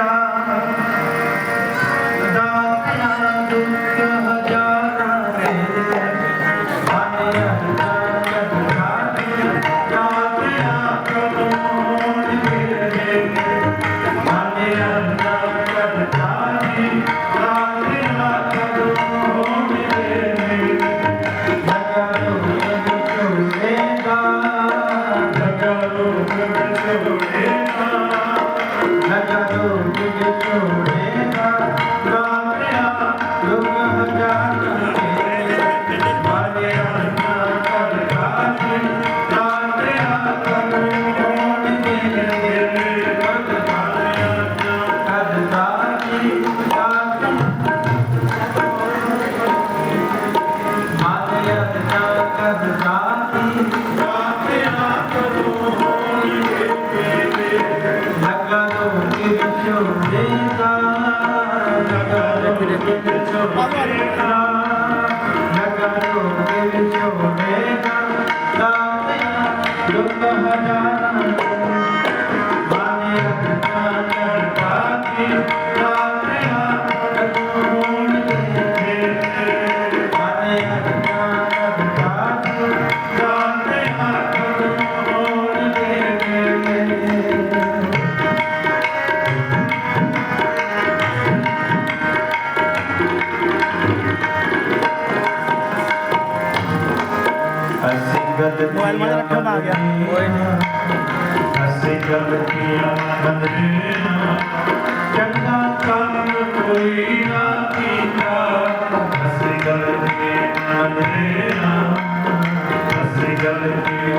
God. Bye. Mobile ਮੈਂ ਰੱਖਿਆ ਤਾਂ ਆ ਗਿਆ। ਕੋਈ ਨਹੀਂ ਅਸੀਂ ਗੱਲ ਕੀਆ ਬੰਦੇ ਨਾ ਚੰਗਾ ਕੰਮ ਕੋਈ ਨਾ ਕੀਤਾ। ਅਸੀਂ ਗੱਲ ਕੀ ਬੰਦੇ ਨਾ ਅਸੀਂ ਗੱਲ ਕੀ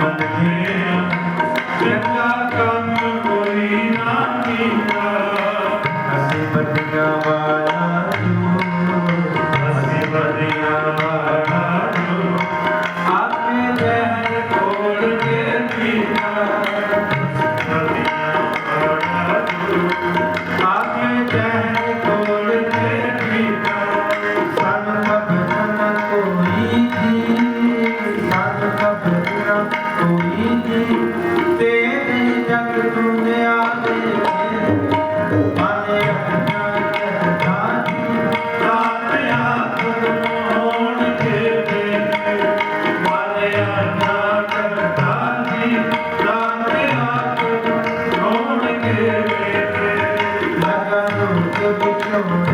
ਬੰਦੇ ਨਾ ਚੰਗਾ ਕੰਮ ਕੋਈ ਨਾ ਕੀਤਾ। ਅਸੀਂ ਬੰਦਿਆਂ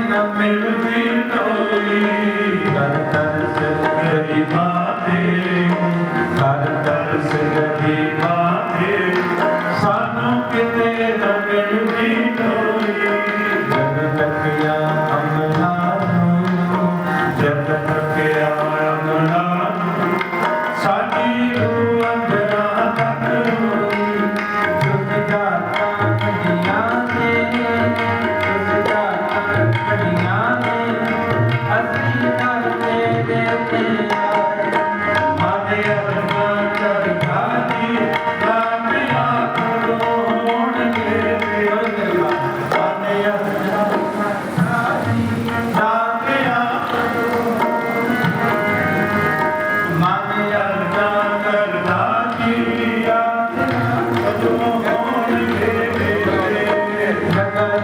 न मिल में कोई कर कर से गरीबा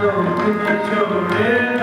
meu primeiro